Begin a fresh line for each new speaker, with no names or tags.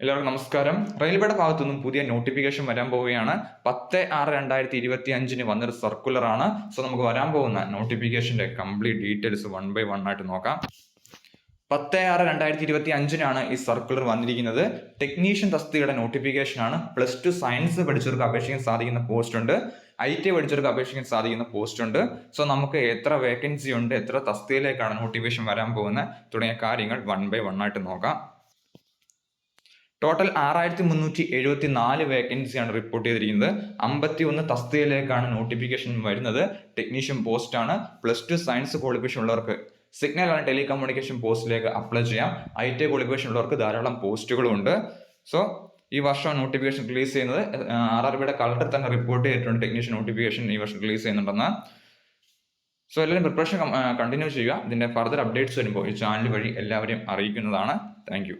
എല്ലാവർക്കും നമസ്കാരം. റെയിൽവേയുടെ ഭാഗത്തു നിന്നും പുതിയ നോട്ടിഫിക്കേഷൻ വരാൻ പോവുകയാണ്. പത്ത് ആറ് രണ്ടായിരത്തി ഇരുപത്തി അഞ്ചിന് വന്നൊരു സർക്കുലർ ആണ്. സോ നമുക്ക് വരാൻ പോകുന്ന നോട്ടിഫിക്കേഷന്റെ complete details one by one ആയിട്ട് നോക്കാം. പത്ത് ആറ് രണ്ടായിരത്തി ഇരുപത്തി അഞ്ചിനാണ് ഈ സർക്കുലർ വന്നിരിക്കുന്നത്. ടെക്നീഷ്യൻ തസ്തികയുടെ നോട്ടിഫിക്കേഷൻ ആണ്. പ്ലസ് ടു സയൻസ് പഠിച്ചവർക്ക് അപേക്ഷിക്കാൻ സാധിക്കുന്ന പോസ്റ്റ് ഉണ്ട്. ഐ ടി പഠിച്ചവർക്ക് അപേക്ഷിക്കാൻ സാധിക്കുന്ന പോസ്റ്റ് ഉണ്ട്. സോ നമുക്ക് എത്ര വേക്കൻസി ഉണ്ട് എത്ര തസ്തികയിലേക്കാണ് നോട്ടിഫിക്കേഷൻ വരാൻ പോകുന്നത് തുടങ്ങിയ കാര്യങ്ങൾ വൺ ബൈ വൺ ആയിട്ട് നോക്കാം. ടോട്ടൽ ആറായിരത്തി മുന്നൂറ്റി എഴുപത്തി നാല് വേക്കൻസിയാണ് റിപ്പോർട്ട് ചെയ്തിരിക്കുന്നത്. അമ്പത്തി ഒന്ന് തസ്തികയിലേക്കാണ് നോട്ടിഫിക്കേഷൻ വരുന്നത്. ടെക്നീഷ്യൻ പോസ്റ്റ് ആണ്. പ്ലസ് ടു സയൻസ് ക്വാളിഫിക്കേഷൻ ഉള്ളവർക്ക് സിഗ്നൽ ആണ് ടെലികമ്മ്യൂണിക്കേഷൻ പോസ്റ്റിലേക്ക് അപ്ലൈ ചെയ്യാം. ഐ ടി ക്വാളിഫിക്കേഷൻ ഉള്ളവർക്ക് ധാരാളം പോസ്റ്റുകളും ഉണ്ട്. സോ ഈ വർഷം നോട്ടിഫിക്കേഷൻ റിലീസ് ചെയ്യുന്നത് ആർ ആർ ബിയുടെ കളറിൽ തന്നെ റിപ്പോർട്ട് ചെയ്തിട്ടുണ്ട്. ടെക്നീഷ്യൻ നോട്ടിഫിക്കേഷൻ ഈ വർഷം റിലീസ് ചെയ്യുന്നുണ്ടെന്ന്. സോ എല്ലാവരും പ്രിപ്പറേഷൻ കണ്ടിന്യൂ ചെയ്യുക. ഇതിന്റെ ഫർദർ അപ്ഡേറ്റ്സ് വരുമ്പോൾ ഈ ചാനൽ വഴി എല്ലാവരെയും അറിയിക്കുന്നതാണ്. താങ്ക്